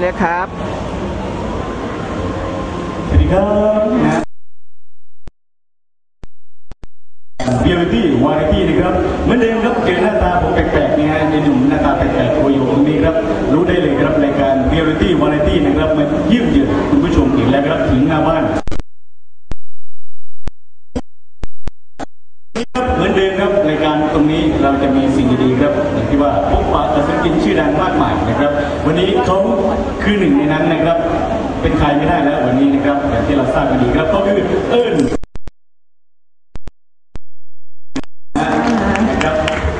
เรียกครับ สวัสดีครับเบียร์ตี้วาไรตี้นะครับเหมือนเดิมครับเจอหน้าตาผมแปลกๆนี่ฮะในหนุ่มหน้าตาแปลกๆตัวอยู่ตรงนี้ครับ รู้ได้เลยครับรายการเบียร์ตี้วาไรตี้นะครับมาเยี่ยมเยือนคุณผู้ชมอีกแล้วครับถึงหน้าบ้านื่อดังมากมายนะครับ วันนี้เขาคือหนึ่งในนั้นนะครับ เป็นใครไม่ได้แล้ววันนี้นะครับอย่างที่เราทราบกันดีครับก็คือเอิญนะครับ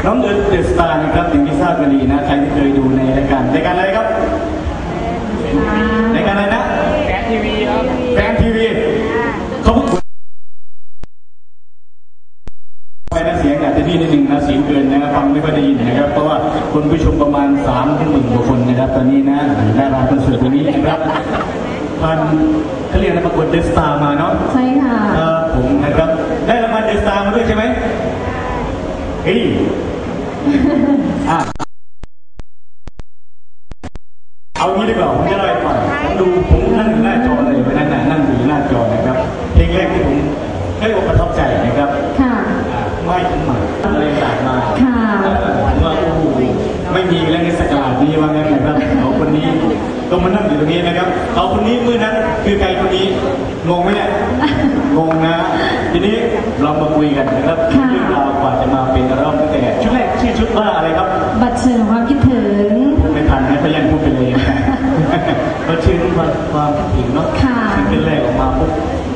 น้องเอิญเดอะสตาร์นะครับอย่างที่ทราบกันดีนะใครที่เคยดูในรายการรายการอะไรครับรายการอะไรนะแฟนทีวีครับแฟนทีวีเขาพูด ไปนะเสียงอาจจะพี่นิดนึงนะเสียงเกินนะครับฟังไม่ค่อยได้ยินนะครับ เพราะว่าคนผู้ชมประมาณ3ามถึงหมื่นกว่าคนนะครับ ตอนนี้นะดาราคอนเสิร์ตวันนี้นะครับพันเขาเรียกอะไรประกวดเดสตามาเนาะ ใช่ค่ะ ครับผมนะครับ ได้รางวัลเดสตามาด้วยใช่ไหมเฮ้ยอะเอางี้ดีกว่าผมจะเล่าให้ฟังผมดูผมนั่งอยู่หน้าจอเลยวันนั้นน่ะนั่งอยู่หน้าจอนะครับเพลงแรกที่ผมได้อกประทับใจนะครับ ค่ะ ไหว้ขึ้นมาอะไรต่างมา ค่ะ ผมว่าโอ้โหไม่มีแล้วในสกราดนี้ว่างั้นนะครับเขาคนนี้ก็มานั่งอยู่ตรงนี้นะครับเขาคนนี้มือนั้นคือใครคนนี้งงไหมเนี่ยงงนะ ทีนี้เรามาคุยกันนะครับค่ะ เรื่องราวกว่าจะมาเป็นอัลบั้มตั้งแต่ชุดแรกชื่อชุดว่าอะไรครับบัตรเชิญความคิดถึง พูดไม่ทันนะเขายังพูดไปเลยนะ ก็ชื่อว่าความคิดถึงเนาะค่ะ ซิงเกิลแรกออกมาปุ๊บ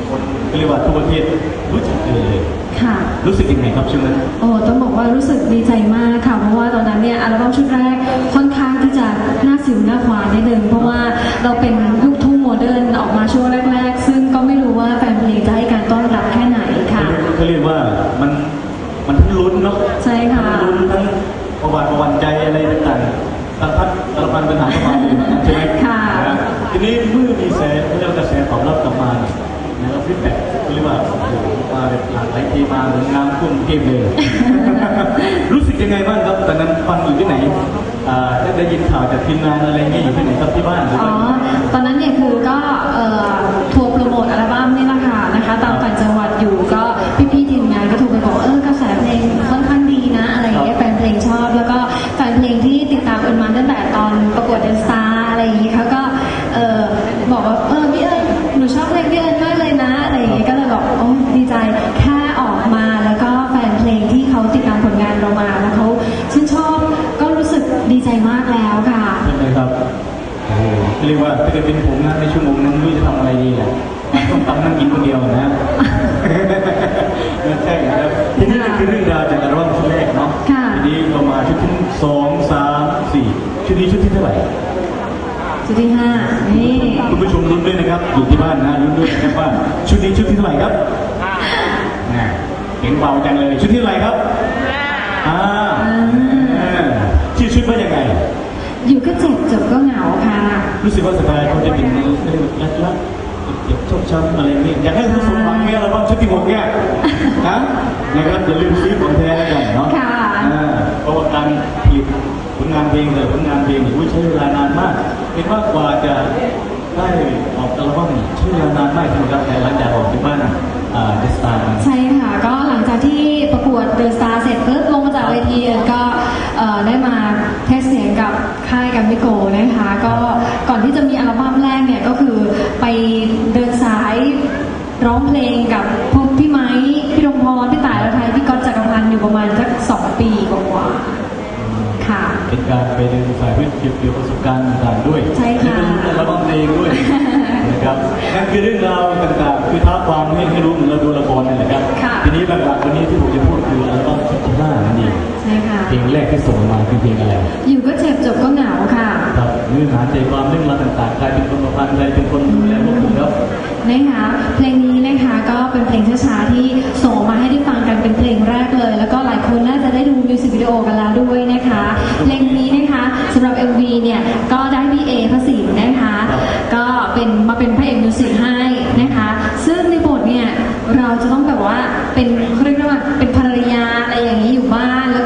คนเรียกว่าทั่วประเทศรู้จักเลย ค่ะ รู้สึกยังไงครับช่วงนั้น โอ้ต้องบอกว่ารู้สึกดีใจมากค่ะ เพราะว่าตอนนั้นเนี่ยอัลบั้มชุดแรกค่อนข้างที่จะหน้าสิวหน้าควานนิดนึงเพราะว่าเราเป็นลูกทุ่งโมเดิร์นออกมาช่วงแรก ๆ ซึ่งก็ไม่รู้ว่าแฟนเพลงจะให้ ว่ามันมันทั้งลุ้นเนาะใช่ค่ะ ทั้งลุ้นทั้งประวัติประวันใจอะไรต่างๆสารพัดสารพันปัญหาเข้ามาอยู่ใช่ไหมค่ะนทีนี้เมื่อมีแสเขาเรียกว่ากระแสตอบรับกลับมาเนี่ยนะครับฟีดแบ็กเขาเรียกว่าโอ้โหมาแบบหลากหลายทีมาเหมือนงานกุ้งเกมเลย รู้สึกยังไงบ้างครับตอนนั้นฟังอยู่ที่ไหนอ่าได้ได้ยินข่าวจากทีมงานอะไรเงี้ยอยู่ที่ไหนครับที่บ้านหรืออ๋อว่าตอนนั้นเนี่ยคือก็เอ่อทัว รียกว่าถ้าเกิดเป็นผมนะในชั่วโมงนั้นไม่รู้จะทำอะไรดีแหละต้องตำนั่งกินคนเดียวนะใช่ครับทีนี้นี่คือเรื่องราวจากอัลบั้มชุดแรกเนาะค่ะทีนี้เรามาชุดที่สองสามสี่ชุดนี้ชุดที่เท่าไหร่จุดที่ห้านี่คุณผู้ชมรุ้นด้วยนะครับ อยู่ที่บ้านนะรุ้นด้วยนะครับว่าชุดนี้ชุดที่เท่าไหร่ครับน่ะเห็นเบาจังเลยชุดที่เท่าไหร่ครับอ่าอ่าชื่อชุดว่ายังไงอยู่ก็เจ็บจบก็เหงาค่ะ รู้สึกว่าสไตล์เขาจะเป็นเรียกว่ารักรักเจ็บชอบช้ำอะไรนี่อยากให้ผู้สมหวังเนี่ยเราบ้างชุดที่หกเนี่ยนะนะครับอย่าลืมซื้อของแท้แล้วกันเนาะค่ะอ่าเพราะว่าการผลิตผลงานเพลงแต่ผลงานเพลงนี่อุ๊ยใช้เวลานานมากเห็นว่ากว่าจะได้ออกอัลบั้มนี่ใช้เวลานานมากทีเดียวครับแต่หลังจากออกจากบ้านอ่าเดสตาร์ใช่ค่ะก็หลังจากที่ประกวดเดอะสตาร์เสร็จปุ๊บลงมาจากเวทีก็เอ่อได้มา ค่ายกัมมิโกนะคะ ก็ก่อนที่จะมีอัลบั้มแรกเนี่ยก็คือไปเดินสายร้องเพลงกับพวกพี่ไม้พี่ดงพรพี่ต่ายละไทยพี่ก๊อตจักรพันธ์อยู่ประมาณสักสองปีกว่าๆค่ะ เป็นการไปเดินสายเพื่อเก็บเกี่ยวประสบการณ์ต่างๆด้วยใช่ค่ะและก็รู้อัลบั้มเพลงด้วย นะครับนั่นคือเรื่องราวต่างๆ คือท้าความให้ให้รู้เหมือนเราดูละครนั่นแหละครับ ค่ะ ทีนี้หลักๆวันนี้ที่ผมจะพูดคืออัลบั้มชุดที่ห้านั่นเองใช่ค่ะเพลงแรกที่ส่งมาคือเพลงอะไร อยู่ก็เจ็บจบก็เหงาค่ะ ครับเนื้อหาใจความเรื่องราวต่างๆใครเป็นคนประพันธ์ใครเป็นคนดูแลพวกคุณครับนะคะเพลงนี้นะคะก็เป็นเพลงช้าๆที่ส่งมาให้ได้ฟังกันเป็นเพลงแรกเลย แล้วก็หลายคนน่าจะได้ดูมิวสิกวิดีโอกันแล้วด้วยนะคะเพลงนี้นะคะสำหรับ MV เนี่ยก็ได้พี่เอพระสินนะคะ ก็เป็นมาเป็นพระเอกมิวสิกให้นะคะ ซึ่งในบทเนี่ยเราจะต้องแบบว่าเป็นเขาเรียกว่าเป็นภรรยาอะไรอย่างนี้อยู่บ้าน แล้ว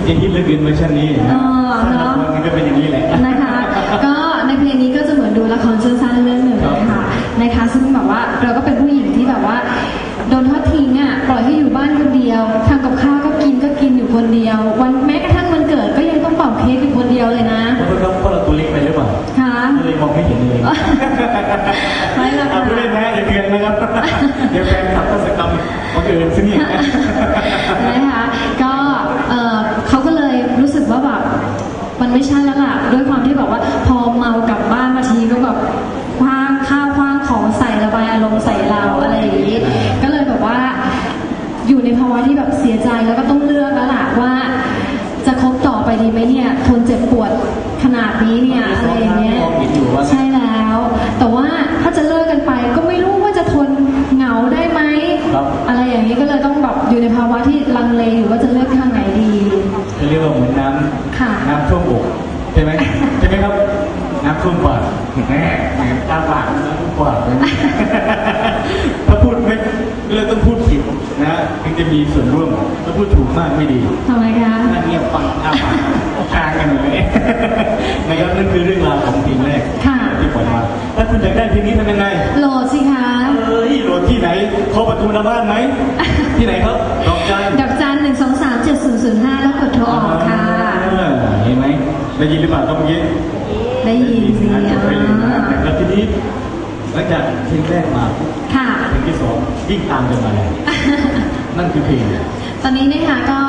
ก็ซึ่งเขาเนี่ยไม่ค่อยใส่ใจเลยไม่ค่อยกลับบ้านบ้างแหละรู้สึกจะฮิตเหลือเกินเวอร์ชันนี้นะเออเนอะละครมันก็เป็นอย่างนี้แหละ นะคะ ก็ในเพลงนี้ก็จะเหมือนดูละครสั้นๆเรื่องหนึ่งนะคะนะคะ ซึ่งแบบว่าเราก็เป็นผู้หญิงที่แบบว่าโดนทอดทิ้งอะปล่อยให้อยู่บ้านคนเดียวทำกับข้าวก็กินก็กินอยู่คนเดียว วันแม้กระทั่งวันเกิดก็ยังต้องเป่าเค้กอยู่คนเดียวเลยนะเพราะเราเพราะเราตัวเล็กไปหรือเปล่าค่ะก็เลยมองไม่เห็นเลยไม่หรอกเอาค่ะ ผู้เล่นนะอย่าเตือนนะครับ เดี๋ยวแฟนขับทัศกรรมมาเกินซะนี่นะคะก็เอ่อเขาก็เลยรู้สึกว่าแบบมัน ไม่ใช่แล้วล่ะด้วยความที่แบบว่าพอเมากลับบ้านมาทีก็แบบคว้างข้าวคว้างของใส่ระบายอารมณ์ใส่เราอะไรอย่างนี้ ก็เลยแบบว่าอยู่ในภาวะที่แบบเสียใจแล้วก็ต้องเลือกแล้วล่ะว่า จะคบต่อไปดีไหมเนี่ยทนเจ็บปวดขนาดนี้เนี่ยอะไรอย่างเงี้ยมองเห็นอยู่ว่าใช่แล้ว แต่ว่าถ้าจะเลิกกันไปก็ไม่รู้ว่าจะทนเหงาได้ไหมครับอะไรอย่างนี้ก็เลยต้องแบบอยู่ในภาวะที่ลังเลอยู่ว่าจะเลือกทางไหนดีจะเรียกว่าเหมือนน้ ค่ะำน้ำท่วมอกใช่ไหมใช่ไหมครับ น้ำท่วมปากแน่เหมือนตาปากน้ำท่วมปากเลยถ้าพูดไม่เราต้องพูดผิดนะถึงจะมีส่วนร่วมถ้าพูดถูกมากไม่ดีทำไมคะน่าเงียบฟังอาปากทางกันเลยนะครับนั่นคือเรื่องราวของเพลงแรกค่ะที่ปล่อยมาถ้าคุณอยากได้เพลงนี้ทำยังไงโหลดสิคะเอ้ยโหลดที่ไหนเคาะประตูหน้าบ้านไหมที่ไหนครับดอกจันดอกจันหนึ่งสองสามเจ็ดศูนย์ศูนย์ห้าแล้วกดโทรออกค่ะอ่าเห็นไหม ได้ยินหรือเปล่าครับเมื่อกี้ได้ยินสิอ่าอ่ไปเลยนะาแล้วทีนี้หลังจากเพลงแรกมาค่ะเพลงที่สองยิ่งตามกันมาเลยนั่นคือเพลงตอนนี้นะคะก็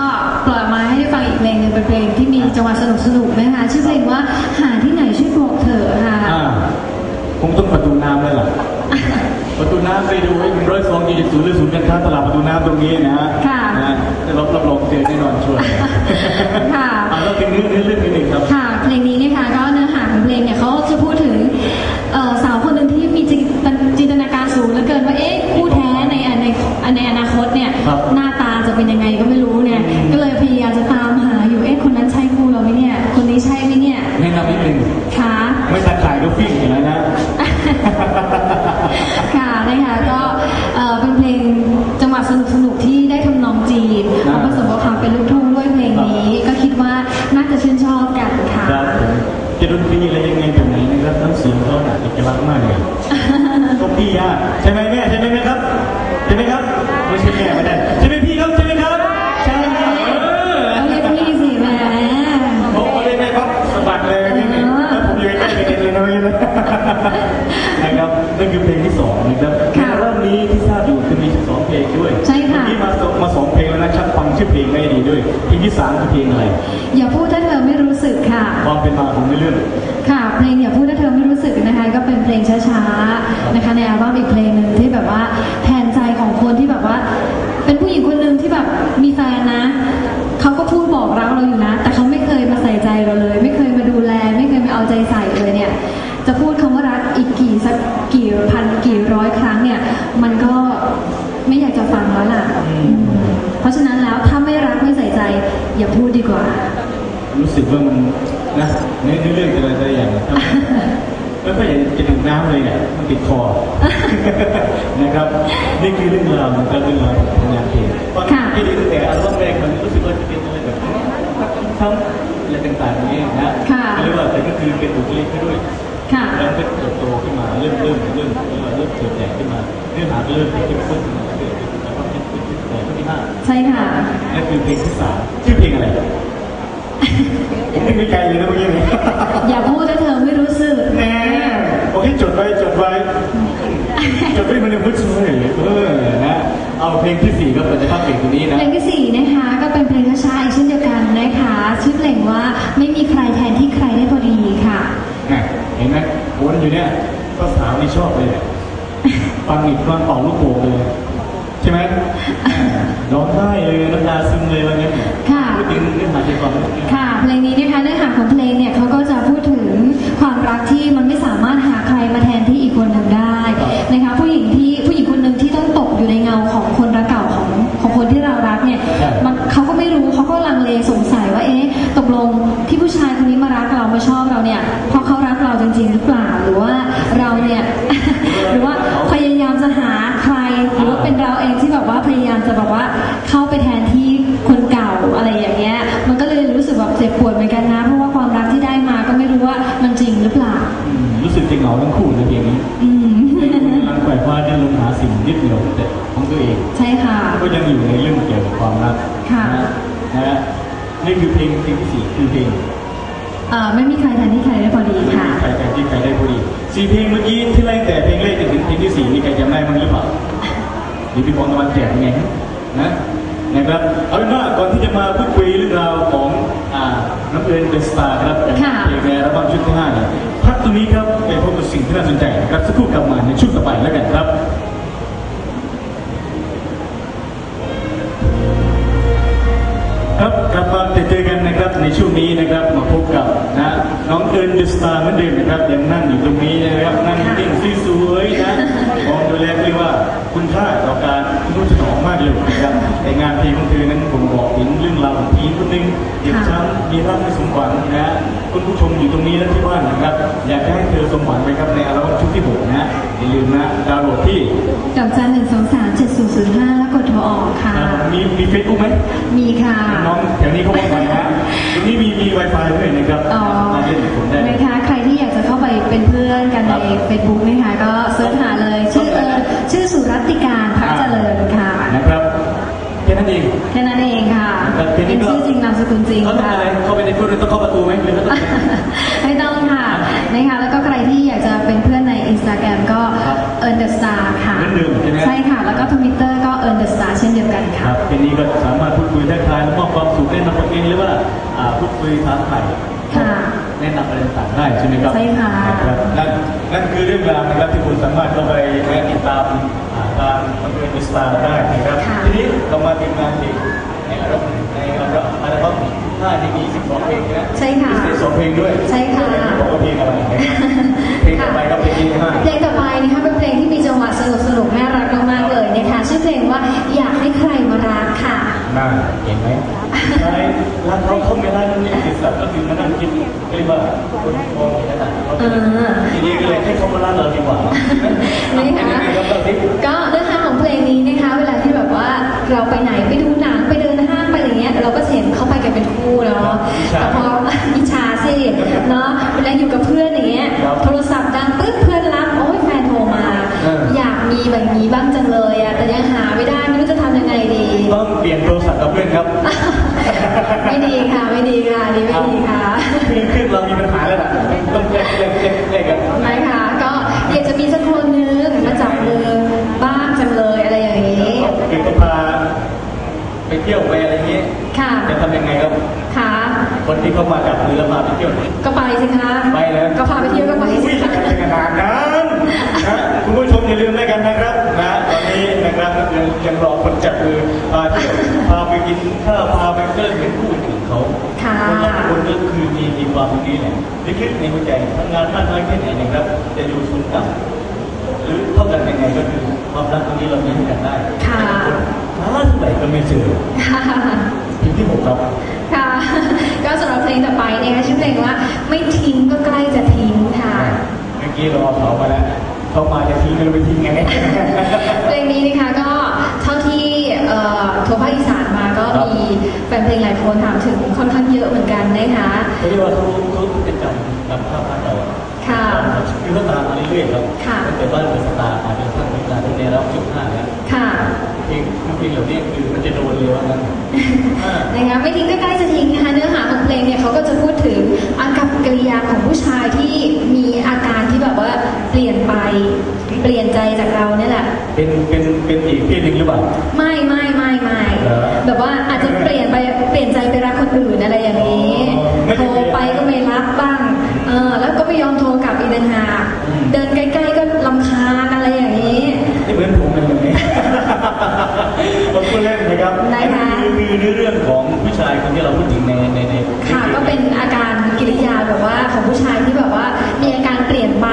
ปล่อยมาให้ได้ฟังอีกเพลงหนึ่งเป็นเพลงที่มีจังหวะสนุกสนุกๆนะคะชื่อเพลงว่าหาที่ไหนช่วยบอกเถอะค่ะอ่าคงต้องประตูน้ำแล้วล่ะประตูน้ำไปดูไอ้หนึ่งร้อยสองยี่สิบศูนย์หรือศูนย์การค้าตลาดประตูน้ำตรงนี้นะฮะค่ะนะแต่เรารับรองเจอแน่นอนชัวร์ค่ะอ่า แล้วเป็นเรื่องเรื่องเรื่องหนึ่งครับค่ะ เพลงนี้นะคะก็เนื้อหาของเพลงเนี่ยเขาจะพูดถึงเอ่อสาวคนหนึ่งที่มีจินจินตนาการสูงเหลือเกินว่าเอ๊ะคู่แท้ในในในอนาคตเนี่ยครับ หน้าตาจะเป็นยังไงก็ไม่รู้เนี่ยก็เลยพยายามจะตามหาอยู่เอ๊ะคนนั้นใช่คู่เราไหมเนี่ยคนนี้ใช่ไหมเนี่ยแนะนำนิดนึงค่ะไม่ตัดขายก็ฟิ้งอย่างนั้นนะ ค่ะนะคะก็ นะครับนั่นคือเพลงที่สองนะครับในอัลบั้มนี้ที่ทราบอยู่คือมีสองเพลงด้วยใช่ค่ะเมื่อกี้มาสองมาสองเพลงแล้วนะชัดฟังชื่อเพลงไม่ดีด้วยเพลงที่สามคือเพลงอะไรอย่าพูดถ้าเธอไม่รู้สึกค่ะ ความเป็นมาของเรื่อง ค่ะเพลงอย่าพูดถ้าเธอไม่รู้สึกนะคะ ก็เป็นเพลงช้าๆนะคะในอัลบั้มอีกเพลงหนึ่งที่แบบว่า รู้สึกว่ามันนะในในเรื่องแต่ละแต่ละอย่างนะครับไม่ค่อยอยากจะดื่มน้ำเลยเนี่ยมันติดคอนะครับนี่คือเรื่องราวของการเรื่องราวของผลงานเพลงตอนค่ะที่ดีตั้งแต่อัลบั้มแรกมันรู้สึกว่าจะเป็นอะไรแบบทั้งอะไรต่างๆอย่างเงี้ยนะค่ะเรียกว่าแต่ก็คือเป็นบุคลิกไปด้วยค่ะแล้วก็เติบโตขึ้นมาเริ่มเริ่มเริ่มเริ่มเริ่มเติบใหญ่ขึ้นมาเนื้อหาก็เริ่มเข้มข้นขึ้นมาเรื่อยๆแล้วก็เป็นเพลงที่สองเพลงที่ห้าใช่ค่ะนั่นคือเพลงที่สาม ชื่อเพลงอะไรผมไม่มีไกลเลยนะเมื่อกี้นี้อย่าพูดถ้าเธอไม่รู้สึก แน่โอเคจดไว้จดไว้จดไว้มันจะพูดช่วยเออนะเอาเพลงที่สี่ก็เป็นภาพเพลงตัวนี้นะเพลงที่สี่นะคะก็เป็นเพลงช้าๆอีกเช่นเดียวกันนะคะชื่อเพลงว่าไม่มีใครแทนที่ใครได้พอดีค่ะน่ะเห็นไหมวนอยู่เนี่ยก็สาวนี่ชอบเลยเนี่ยฟังอีกฟังเป่าลูกโป่งเลยใช่ไหมร้องไห้เลยน้ำตาซึมเลยวันนี้ค่ะพูดถึงเรื่องหาใจความค่ะเพลงนี้นะคะเนื้อ มาแทนที่อีกคนหนึ่งได้นะคะผู้หญิงที่ผู้หญิงคนหนึ่งที่ต้องตกอยู่ในเงาของคนรักเก่าของของคนที่เรารักเนี่ยมันเขาก็ไม่รู้เขาก็ลังเลสงสัยว่าเอ๊ะตกลงที่ผู้ชายคนนี้มารักเรามาชอบเราเนี่ยเพราะเขารักเราจริง ๆ หรือเปล่าหรือว่าเราเนี่ย หรือว่าพยายามจะหาใครหรือว่าเป็นเราเองที่แบบว่าพยายามจะแบบว่าเข้าไปแทนที่คนเก่าอะไรอย่างเงี้ย มันก็เลย นี่คือเพลง เพลงที่สี่คือเพลงเอ่อไม่มีใครแทนที่ใครได้พอดีไม่ค่ะมีใครแต่ที่ใครได้พอดีสี่เพลงเมื่อกี้ที่ไล่แต่เพลงแรกจนถึงเพลงที่สี่มีใครจำได้บ้างหรือเปล่าหรือพี่บอลตะวันแจกยังไงนะนะครับเอาเป็นว่าก่อนที่จะมาพูดคุยเรื่องราวของอ่าน้ำเอิญเดอะสตาร์ครับกับค่ะ เพลงในอัลบั้มชุดที่ห้าเนี่ยพักตรงนี้ครับไปพบกับสิ่งที่น่าสนใจนะครับสักครู่กลับมาในช่วงต่อไปแล้วกันครับ ครับกลับมา ในช่วงนี้นะครับมาพบกับนะน้องเอิญเดอะสตาร์เหมือนเดิมนะครับยังนั่งอยู่ตรงนี้นะครับนั่งนิ่งสวยๆนะมองดูแลเรียว่าคุณค่าต่อการรู้สนองมากเลยนะครับในงานเพลงของเธอนั้นผมบอกถึงเรื่องราวของทีมคนหนึ่งเด็กช้ำมีรักไม่สมหวังนะคุณผู้ชมอยู่ตรงนี้และที่บ้านนะครับอยากจะให้เธอสมหวังไหมครับในอัลบั้มชุดที่หกนะอย่าลืมนะดาวน์โหลดที่ดอกจันหนึ่งสองสามเจ็ดศูนย์ศูนย์ห้าแล้วกดโทรออกค่ะอ่ามีมีเฟซบุ๊กไหมมีค่ะน้องแถวนี้เขาบอกมานะตรงนี้มีมี Wi-Fi ด้วยนะครับอ๋อมาเล่นกับผมได้นะคะใครที่อยากจะเข้าไปเป็นเพื่อนกันใน Facebook นะคะก็เสิร์ชหาเลยชื่อเออชื่อสุรัตติการพักเจริญค่ะ นะครับแค่นั้นเอง แค่นั้นเองค่ะ ครับทีนี้ เป็น ก็ ชื่อจริงนามสกุลจริงเขาต้องค่ะ อะไรเข้าไปในพูดต้องเข้าประตูไหมหรือเขาต้อง ไม่ต้องค่ะนะคะแล้วก็ใครที่อยากจะเป็นเพื่อนใน Instagram ก็ ครับ earn the star ค่ะเหมือนเดิมใช่ไหม ใช่ค่ะ แล้วก็ Twitter ก็ earn the star เช่นเดียวกันคค่ะ รับทีนี้ก็สามารถพูดคุยทักทายและมอบความสุขแนะนำตัวเองหรือว่าอ่าพูดคุยถามไถ่ค่ะแนะนำอะไรต่างๆได้ใช่ไหมครับใช่ค่ะ นะครับนั่นนั่นคือเรื่องราวนะครับที่คุณสามารถเข้าไปและติดตามอ่าตามอำเภอมิสตาร์ได้นะครับค่ะ ทีนี้เรามาถึงงานเพลง ในอัลบั้มในอัลบั้มอัลบั้มห้าที่มี12เพลงนะใช่ค่ะพิเศษสองเพลงด้วยใช่ค่ะบอกว่าเพลงอะไรนะครับเพลงต่อไปครับเพลงที่ห้าเพลงต่อไปนะคะเป็นเพลงที่มีจังหวะสนุกสนุกๆน่ารักมากๆเลยนะคะชื่อเพลงว่าอยากให้ใครมารักค่ะน่าเห็นไหมใช่รักเขาเขาไม่รักนี่คือสัตว์ก็คือมานั่งคิดเรียกว่าคนมองขนาดเขาอ่าทีนี้ก็เลยให้เขามารักเราดีกว่านี่เป็ค่ะยังไงครับเราที่ก็เนื้อหาของเพลงนี้นะคะ เวลาที่แบบว่าเราไปไหนไปดูหนังไป เดินห้างไปอะไรเงี้ยเราก็เห็นเขาไปกันเป็นคู่เนาะแต่พออิจฉาสิเนาะเวลาอยู่กับเพื่อนอย่างเงี้ยโทรศัพท์ดังปึ๊บเพื่อนรับโอ้ยแฟนโทรมา อยากมีแบบนี้บ้างจังเลยอะแต่ยังหาไม่ได้ไม่รู้จะทำยังไงดีต้องเปลี่ยนโทรศัพท์กับเพื่อนครับ ไม่ดีค่ะไม่ดีค่ะดีไม่ดีค่ะคือคือเรามีปัญหาแล้วล่ะต้องแลกแลกแลกแลกกันไม่ค่ะก็อยากจะมีสักคนนึงมาจับมือ เที่ยวไปอะไรเงี้ยค่ะ จะทำยังไงครับค่ะ คนที่เขามาจับมือแล้วพาไปเที่ยว ก็ไปสิคะไปเลยก็พาไปเที่ยวก็ไปสิอุ้ยคะจะขนาดนั้นนะคุณผู้ชมอย่าลืมแล้วกันนะครับนะตอนนี้นะครับยังยังรอคนจับมือพาเที่ยวพาไปกินข้าวพาไปเดินเป็นผู้อื่นเขาค่ะคนละคนก็คือมีมีความตรงนี้แหละลึกๆในหัวใจทำงานมากน้อยแค่ไหนนะครับจะอยู่ศูนย์ต่ำหรือเท่ากันยังไงก็คือความรักตรงนี้เรามีให้กันได้ค่ะ หาเท่าไหร่ก็ไม่เจอค่ะถึงที่ผมครับ ค่ะ ก็สำหรับเพลงต่อไปนะคะชื่อเพลงว่าไม่ทิ้งก็ใกล้จะทิ้งค่ะ เมื่อกี้เราเอาเขามาแล้วเขามาจะทิ้งเราไปทิ้งไงเพลงนี้นะคะก็เท่าที่เอ่อทัวร์ภาคอีสานมาก็มีแฟนเพลงหลายคนถามถึงค่อนข้างเยอะเหมือนกันนะคะเขาเรียกว่าเขาเขาจะจำจำภาพภาพเราอะค่ะคือเขาตามมาเรื่อยๆครับค่ะตั้งแต่บ้านเปิดสตาร์มาจนกระทั่งเวลาที่ในรอบจุดห้าแล้ว ค่ะ เพลง เพลงเหล่านี้คือมันจะโดนเลยว่างั้นอ่านะคะไม่ทิ้งก็ใกล้จะทิ้งนะคะเนื้อหาของเพลงเนี่ยเขาก็จะพูดถึงอากับกิริยาของผู้ชายที่มีอาการที่แบบว่าเปลี่ยนไปเปลี่ยนใจจากเราเนี่ยแหละเป็นเป็นเป็นอีกเพศหนึ่งหรือเปล่าไม่ไม่ไม่ไม่เหรอแบบว่าอาจจะเปลี่ยนไปเปลี่ยนใจไปรักคนอื่นอะไรอย่างนี้อ๋อไม่โทได้รไปก็ไม่รับบ้างเออแล้วก็ไม่ยอมโทรกลับอีกต่างหากอืมเดินใกล้ๆก็ลำคาญอะไรอย่างนี้ที่เหมือนผมเป็นแบบนี้ผมพูดเล่นนะครับนะคะอันนี้คือคือเรื่องของผู้ชายคนที่เราพูดถึงในในในค่ะก็เป็นอาการกิริยาแบบว่าของผู้ชายที่แบบว่ามีอาการเปลี่ยนไป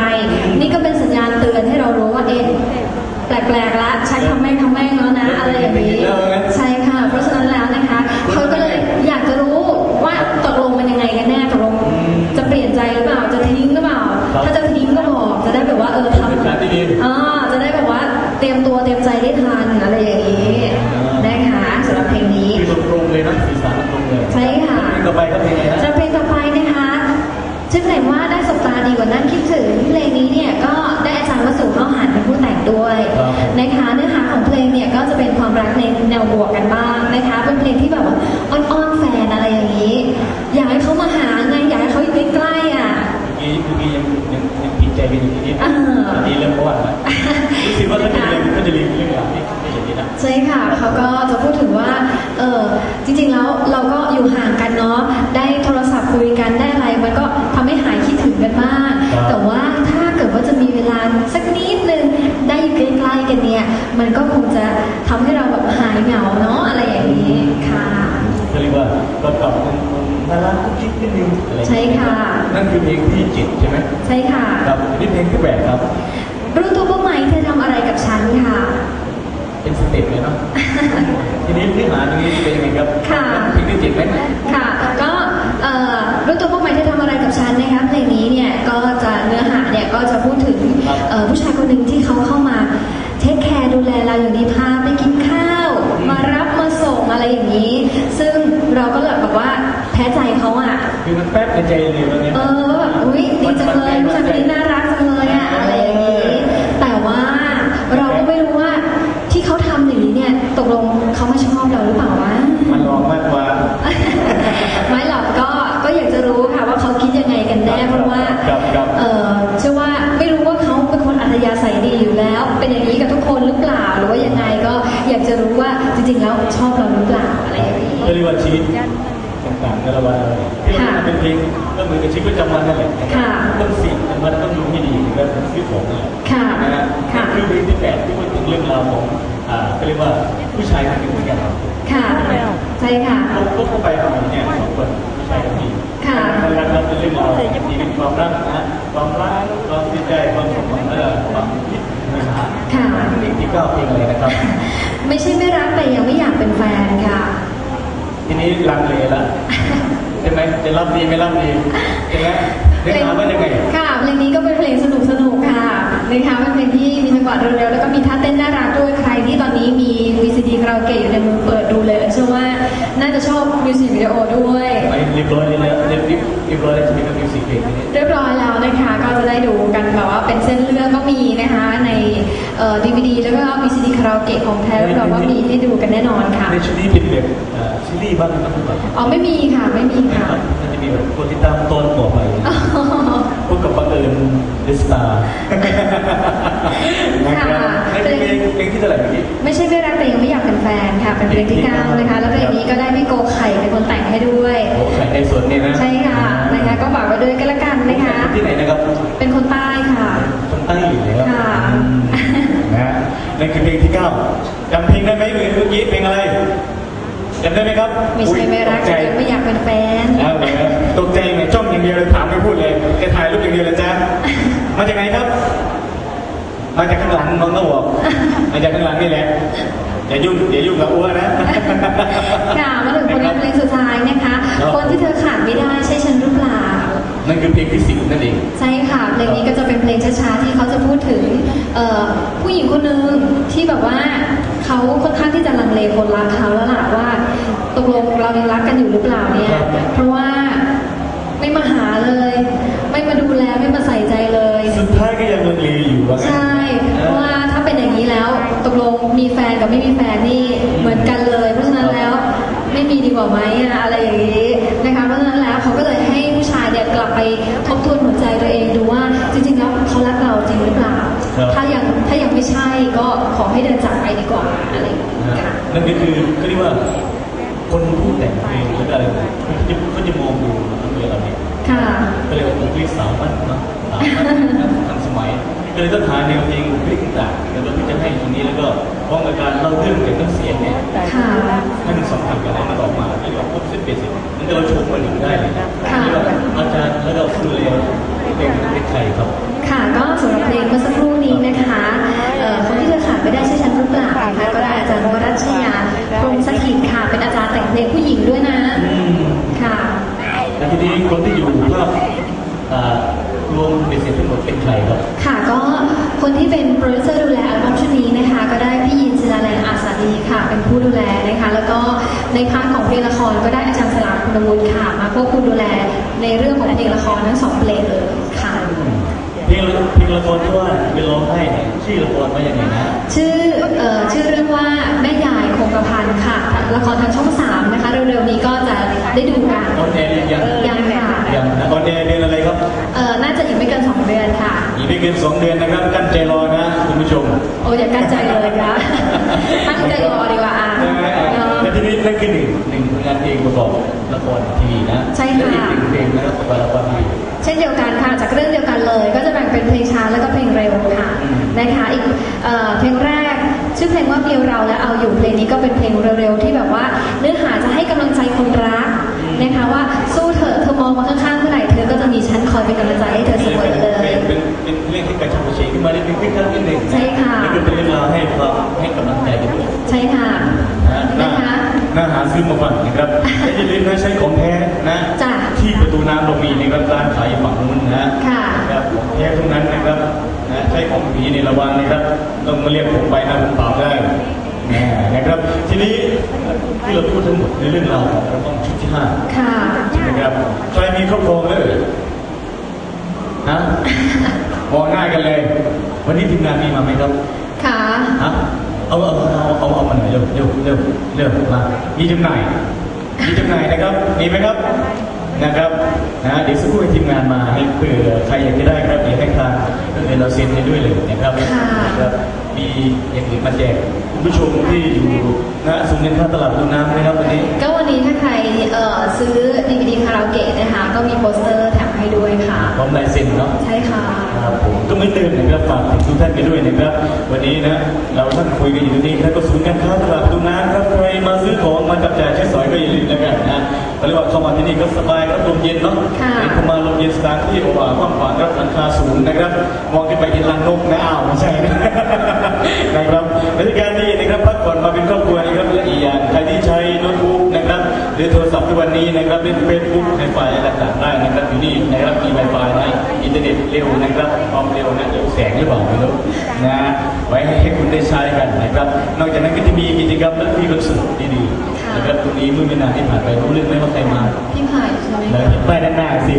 นี่ก็เป็นสัญญาณเตือนให้เรารู้ว่าเอ๊ะแปลกๆละใช้คำแม่งคำแม่งแล้วนะ อะไรอย่างนี้ใช่าดีกว่านั้นคิดถึงเพลงนี้เนี่ยก็ได้อาจารย์วสุเข้าหารเป็นผู้แต่งด้วยนะคะเนื้อหาของเพลงเนี่ยก็จะเป็นความรักในแนวบวกกันบ้างนะคะ เป็นเพลงที่แบบอ่าอ้อนแฟนอะไรอย่างนี้ อยากให้เขามาหาไงอยากให้เขาอยู่ใกล้ๆอะกี้เมื่อกี้ยังยังยังผิดใจไปอย่นิดนิดอันนี้เริ่มเพราะว่ารู้สึกว่าจะเรียอก็จะลืมเรื่องราวที่ไม่เห็น่ะใช่ค่ะเขาก็จะพูดถึงว่าเออจริงๆแล้วเราก็อยู่ห่างกันเนาะได้ ลาสักนิดนึงได้อยู่ใกล้ๆกันเนี่ย มันก็คงจะทำให้เราแบบหายเหงาเนาะอะไรอย่างนี้ค่ะเขาเรียกว่าก็กลับเป็นคนน่ารักกุ๊กกิ๊กนิดนึงอะไรอย่างเงี้ยใช่ค่ะ นั่นคือเพลงที่เจ็ดใช่ไหมใช่ค่ะครับนี่เพลงที่แปดครับรู้ตัวบ้างไหมเธอทำอะไรกับฉันค่ะ เป็นสเต็ปเลยเนาะทีนี้เนื้อหาตรงนี้เป็นยังไงครับค่ะเพลงที่เจ็ดไหมค่ะก็เอ่อ รู้ตัวพวกไหมที่ทำอะไรกับฉันนะคะเพลงนี้เนี่ยก็จะเนื้อหาเนี่ยก็จะพูดถึงเอ่อผู้ชายคนหนึ่งที่เขาเข้ามาเทคแคร์ดูแลเราอย่างดีพาไปกินข้าว มารับมาส่งอะไรอย่างนี้ ซึ่งเราก็แบบว่าแพ้ใจเขาอะคือมันแป๊บในใจเลยวันนี้เออว่าแบบอุ้ยดีจังเลยผู้ชายคนนี้น่าาวของอ่าก็เรียกว่าผู้ชายคนหนึ่งเหมือนกันค่ะ ใช่ค่ะเขาก็เข้าไปเอาเนี่ยสองคนผู้ชายกับผู้หญิงค่ะความรักครับเป็นเรื่องราวที่เป็นความรักนะฮะความรักความเสียใจความสมหวังและความคิดนะฮะค่ะ เพลงที่เก้าเพลงอะไรนะครับ ไม่ใช่ไม่รักแต่ยังไม่อยากเป็นแฟนค่ะ ทีนี้ลังเลแล้วใช่ไหมจะรับดีไม่รับดีใช่ไหมเรื่องราวว่ายังไง ค่ะเพลงนี้ก็เป็นเพลงสนุกสนุกๆค่ะ นะคะเป็นเพลงที่มีจังหวะเร็วๆแล้วก็มีท่าเต้นน่ารักด้วยใครที่ตอนนี้มี VCD คาราโอเกะอยู่ในมือเปิดดูเลยเชื่อว่าน่าจะชอบมิวสิกวิดีโอด้วยไปเรียบร้อยเลยแล้วเรียบเรียบร้อยแล้วจะมีกับมิวสิกเพลงนี้เรียบร้อยแล้วนะคะ ก็จะได้ดูกันแบบว่าเป็นเส้นเรื่องก็มีนะคะในเอ่อ DVD แล้วก็ VCD คาราโอเกะของแท้แบบว่ามีให้ดูกันแน่นอนค่ะ ในชุดนี้เป็นแบบเอ่อซีรีส์บ้างนะครับทุกคนอ๋อไม่มีค่ะไม่มีนะค่ะครับมันจะมีแบบคนที่ตามตอนต่อไปพบกับบังเอิญเดสตาร์นะครับในเพลงเพลงที่เท่าไหร่เมื่อกี้ไม่ใช่ไม่รักแต่ยังไม่อยากเป็นแฟนค่ะ เป็นเพลงที่เก้านะคะ แล้วเพลงนี้ก็ได้พี่โกไข่เป็นคนแต่งให้ด้วย โอ้ใครในสวนเนี่ยนะ ใช่ค่ะนะคะก็ฝากไว้ด้วยกันละกันนะคะที่ไหนนะครับ เป็นคนใต้ค่ะ คนใต้อยู่แล้วค่ะอืมนะฮะนั่นคือเพลงที่เก้าจำเพลงได้ไหมเมื่อกี้เพลงอะไรจำได้ไหมครับไม่ใช่ไม่รักอุ๊แต่ยตยังไม่อยากเป็นแฟนเอาเลยนะตกใจไหมจ้องอย่างเดียวเลยถามไม่พูดเลยจะถ่ายรูปอย่างเดียวเลยจ้า มาจากไหนครับ มาจากข้างหลังน้องก็บอกมาจากข้างหลังนี่แหละอย่ายุ่งอย่ายุ่งกับอ้วนนะ ค่ะมาถึงผลงานเพลงสุดท้ายนะคะครับคนที่เธอขาดไม่ได้ใช่ฉันหรือเปล่า นั่นคือเพลงที่สิบนั่นเอง ใช่ค่ะ เพลงนี้ก็จะเป็นเพลงช้าๆที่เขาจะพูดถึงเอ่อผู้หญิงคนหนึ่งที่แบบว่าเขาค่อนข้างที่จะลังเลคนรักเขาแล้วล่ะว่าตกลงเรายังรักกันอยู่หรือเปล่าเนี่ย เพราะว่าไม่มาหาเลย ไม่มาดูแลไม่มาใส่ใจเลย สุดท้ายก็ยังลังเลอยู่ว่างั้นใช่ เพราะว่าถ้าเป็นอย่างนี้แล้วตกลงมีแฟนกับไม่มีแฟนนี่เหมือนกันเลย เพราะฉะนั้นแล้วไม่มีดีกว่าไหมอะอะไรอย่างนี้นะคะเพราะฉะนั้นแล้วเขาก็เลยให้ผู้ชายเนี่ยกลับไปทบทวนหัวใจตัวเองดูว่าจริงๆแล้วเขารักเราจริงหรือเปล่า ครับ ถ้ายังถ้ายังไม่ใช่ก็ขอให้เดินจากไปดีกว่าอะไรอย่างนี้นะค่ะ นั่นก็คือก็เรียกว่า คนผู้แต่งเพลงแล้วก็อะไรเนี่ยเขาจะมองดูทั้งเวลาเนี่ย ค่ะก็เลยว่าบุคลิกสาวมันนะสาวมันนะทันสมัย ก็เลยต้องหาแนวเพลงบุคลิกต่างๆแล้วก็ที่จะให้ตรงนี้แล้วก็พร้อมกับการเล่าเรื่องเกี่ยวกับน้ำเสียงเนี่ยค่ะให้มันสัมพันธ์กันให้มันออกมาที่แบบครบสิ้นเปลี่ยนสิมันก็เราชมมาหนึ่งได้เลยค่ะที่แบบอาจารย์แล้วก็ผู้ดูแลเพลงเป็นใครครับ ค่ะก็สำหรับเพลง ใครครับค่ะก็คนที่เป็นโปรดิวเซอร์ดูแลอัลบั้มชุดนี้นะคะ ก็ได้พี่ยินศิลาแรงอาสาดีค่ะ เป็นผู้ดูแลนะคะ แล้วก็ในพาร์ทของเพลงละครก็ได้อาจารย์สลาคุณวุฒิค่ะ มาควบคุมดูแลในเรื่องของเพลงละครทั้งสองเพลงเลยค่ะเพลงละเพลงละครที่ว่าเป็นร้องไห้เนี่ยชื่อละครว่ายังไงนะชื่อเอ่อชื่อเรื่องว่าแม่ ยายคงกระพันค่ะ ละครทางช่องสามนะคะเร็วๆนี้ก็จะได้ดูกันออนแอร์หรือยังยังค่ะยังนะออนแอร์เดือนอะไรครับเอ่อน่าจะอีกไม่เกินสองเดือนค่ะ อีกไม่เกินสองเดือนนะครับกั้นใจรอนะคุณผู้ชมโอ้อย่ากั้นใจเลยค่ะตั้งใจรอดีกว่าอะแล้วทีนี้นั่นคือหนึ่งหนึ่งผลงานเพลงประกอบละครทีวีนะใช่ค่ะและอีกหนึ่งเพลงนะครับประกอบละครทีวีเช่นเดียวกันค่ะจากเรื่องเดียวกันเลย ก็จะแบ่งเป็นเพลงช้าแล้วก็เพลงเร็วค่ะนะคะอีกเอ่อเพลงแรก ชื่อเพลงว่าเพียวเราและเอาอยู่เพลงนี้ก็เป็นเพลงเร็วๆที่แบบว่า เนื้อหาจะให้กำลังใจคนรักนะคะว่าสู้เถอะเธอมองมาข้างๆเมื่อไหร่เธอก็จะมีฉันคอยเป็นกำลังใจให้เธอเสมอเลยเป็นเป็นเป็นเรื่องที่กระชับกระเฉงขึ้นมาได้เป็นคลิกครั้งที่หนึ่งนใช่ค่ะนี่คือเป็นเรื่องราวให้ความให้กำลังใจกันด้วยใช่ค่ะนะหน้านะคะหน้าหาซื้อมาฝากนะครับและอย่าลืมนะใช้ของแท้นะจ้ะที่ประตูน้ำเรามีในร้านขายอยู่ฝั่งนู้นนะค่ะครับของแท้ทั้งนั้นนะครับนะ ใช้ของผีในระวังนะครับต้องมาเรียกผมไปนะผมปราบได้นะนะครับ ทีนี้ที่เราพูดทั้งหมดในเรื่องราวของเราต้องชุดที่ห้าค่ะนะครับใครมีครอบครองเลยฮะมองหน้ากันเลย วันนี้ทีมงานมีมาไหมครับ ค่ะฮะเอาเอาเอาเอาเอามาหน่อยเร็วเร็วเร็วเร็วมามีจำหน่ายมีจำหน่ายนะครับมีไหมครับ นะครับนะเดี๋ยวสักครู่ให้ทีมงานมาให้เผื่อใครอยากจะได้ครับเดี๋ยวให้ทางเดี๋ยวเราเซ็นให้ด้วยเลยนะครับค่ะนะครับมีอย่างอื่นมาแจกคุณผู้ชมที่อยู่ณศูนย์การค้าตลาดประตูน้ำนะครับวันนี้ ก็วันนี้ถ้าใครเอ่อซื้อดีวดีคาราโอเกะนะคะก็มีโปสเตอร์แถมให้ด้วยค่ะพร้อมลายเซ็นเนาะใช่ค่ะครับผมก็ไม่ตื่นนะครับฝากถึงทุกท่านกันด้วยนะครับ วันนี้นะเราท่านคุยกันอยู่ที่นี่แล้วก็ศูนย์การค้าตลาดประตูน้ำครับใคร มาซื้อของมาจับจ่ายใช้สอยก็อย่าลืมแล้วกันนะเขาเรียกว่าเข้ามาที่นี่ก็สบายครับลมเย็นเนาะค่ะเห็นเข้ามาลมเย็นสถานที่บอกว่ากว้างขวางครับราคาสูงนะครับ มองขึ้นไปเห็นลังนกนะอ้าวไม่ใช่นะนะครับบรรยากาศดีนะครับพักผ่อนมาเป็นครอบครัว หรือโทรศัพท์ทุกวันนี้นะครับเล่นเฟซบุ๊กในไฟล์ต่างๆได้นะครับอยู่นี่นะครับมี Wi-Fi นะอินเทอร์เน็ตเร็วนะครับความเร็วนะเร็วแสงหรือเปล่าไม่รู้นะไว้ให้คุณได้ใช้กันนะครับ นอกจากนั้นก็จะมีกิจกรรมและมีคอนเสิร์ตดีๆนะครับตรงนี้เมื่อไม่นานที่ผ่านไปรู้เรื่องไหมว่าใครมาพี่ไผ่ใช่ไหมแล้วคะไปด้านหน้าสิ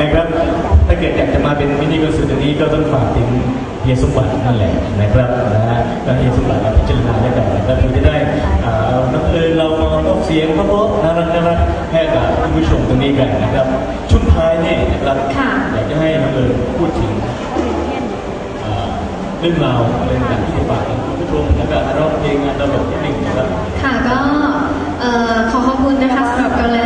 นะครับถ้า เกิดอยากจะมาเป็นมินิคอนเสิร์ตนี้ก็ต้องฝากถึงเฮียสมบัตินั่นแหละนะครับนะฮะก็เฮียสมบัติมาพิจารณาแล้วกันนะครับถึงจะได้อ่าเอาน้ำเอิญเรามาออกเสียงเพราะๆน่ารักน่ารักให้กับคุณผู้ชมตรงนี้กันนะครับช่วงท้ายนี่นะครับค่ะอยากจะให้น้องเอิญพูดถึงอ่าเรื่องราวอะไรต่างๆที่จะฝากถึงคุณผู้ชมแล้วก็ร้องเพลงงานตลกนิดหนึ่งนะครับค่ะก็เอ่อขอขอบคุณนะคะสำหรับกำลัง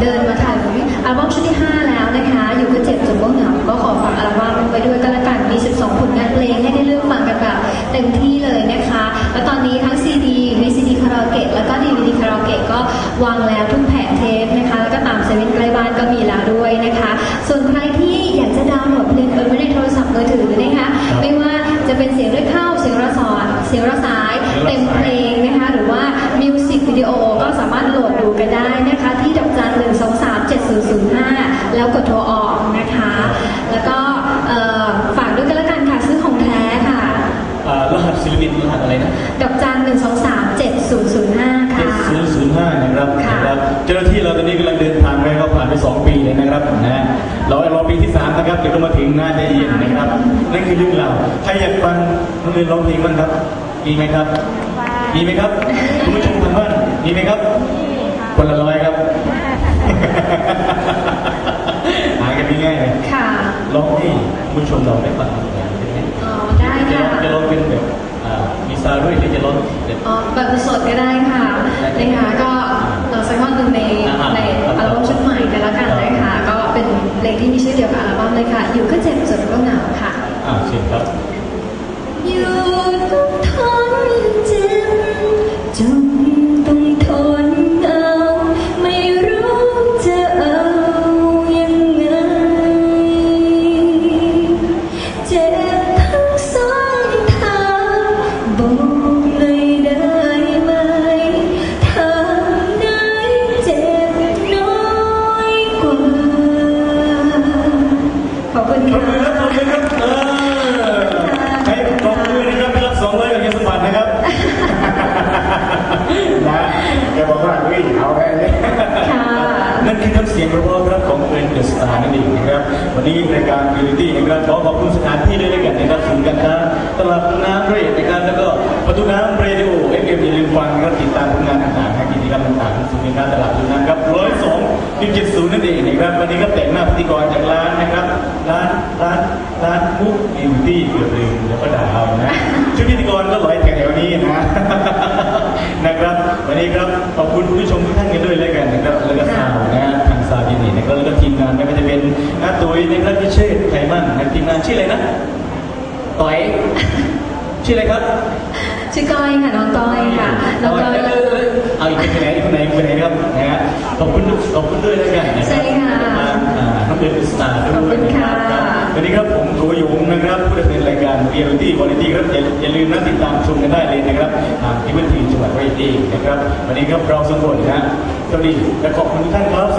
เดินมาถึงอัลบั้มชุดที่ 5 แล้วนะคะ อยู่ก็เจ็บจนก็เหงาก็ขอฝากอัลบั้มไว้ด้วยกันละกันมี 12 ผลงานเพลงให้ได้เลือกฟังกันแบบเต็มที่เลยนะคะ แล้วตอนนี้ทั้งซีดีมีซีดีคาราโอเกะแล้วก็ดีวีดีคาราโอเกะก็วางแล้วทุกแผงเทปนะคะ แล้วก็ตามเซเว่นใกล้บ้านก็มีแล้วด้วยนะคะ ส่วนใครที่อยากจะดาวน์โหลดเพลงเอิญไว้ในโทรศัพท์มือถือนะคะไม่ว่าจะเป็นเสียงด้วยเข้าเสียงระสอนเสียงระสายเต็มเพลงนะคะหรือว่ามิว สิกวิดีโอก็สามารถโหลดดูกันได้นะคะ ที่ดอกจันหนึ่งสองสามเจ็ดศูนย์ศูนย์ห้าแล้วกดโทรออกนะคะ แล้วก็เอ่อฝากด้วยกันละกันค่ะซื้อของแท้ค่ะอ่ารหัสศิลปินรหัสอะไรนะดอกจันหนึ่งสองสามเจ็ดศูนย์ศูนย์ห้าค่ะ7005นะครับค่ะนะครับเจ้าหน้าที่เราตอนนี้กำลังเดินทางไปก็ผ่านไป2ปีเลยนะครับนะเรารอปีที่3นะครับเดี๋ยวก็มาถึงหน้าใจเย็นนะครับนั่นคือเรื่องราวใครอยากฟังน้องเรียนร้องเพลงบ้างครับมีไหมครับมีไหมครับคุณผู้ชมทางบ้าน มีไหมครับคนละร้อยครับหากันง่ายๆเลยค่ะร้องให้คุณผู้ชมเราได้ฟังเป็นไหมอ๋อได้จะค่ะจะร้องเป็นแบบอ่ามีซาวด์ด้วยหรือจะร้องแบบอ๋อแบบสดก็ได้ค่ะนะคะก็เราสักท่อนหนึ่งในอ่าในอัลบั้มชุดใหม่กันแล้วกันนะคะก็เป็นเพลงที่มีชื่อเดียวกับอัลบั้มเลยค่ะ อยู่ก็เจ็บจนก็เหงาค่ะอ่าเชิญครับอยู่ต้องทน ต่างๆศูนย์กาตลาดดูน้ำครับร้อยสองจุดเจ็ดศูนย์นั่นเองนะครับวันนี้ก็แต่งหน้าพิธีกรจากร้านนะครับ ร้านร้านร้านมุกบิวตี้เกือบลืมแล้วก็ด่าเอานะชุดพิธีกรก็ร้อยแถวๆนี้นะนะครับ วันนี้ครับขอบคุณผู้ชมทุกท่านกันด้วยแล้วกันนะครับแล้วก็สาวนะทางซาบินีนะครับแล้วก็ทีมงานไม่ว่าจะเป็นน้าตุ้ยนะครับพิเชษไทยมั่นนะทีมงานชื่ออะไรนะต่อยชื่ออะไรครับ ชื่อก้อยค่ะน้องก้อยค่ะน้องก้อยเออเออเอาอีกคนไหนอีกคนไหนอีกคนไหนครับนะฮะขอบคุณขอบคุณด้วยแล้วกันนะครัใช่ค่ะอ่าน้องเบลสตาร์ด้วยขอบคุณค่ะรับวันนี้ครับผมโกยงนะครับผู้ดำเนินรายการเรียลตี้วาไรตี้ครับอย่าอย่าลืมนะติดตามชมกันได้เลยนะครับทางที่พื้นที่จังหวัดร้อยเอ็ดนะครับวันนี้ครับเราสองคนนะฮะสวัสดีและขอบคุณทุกท่านครับ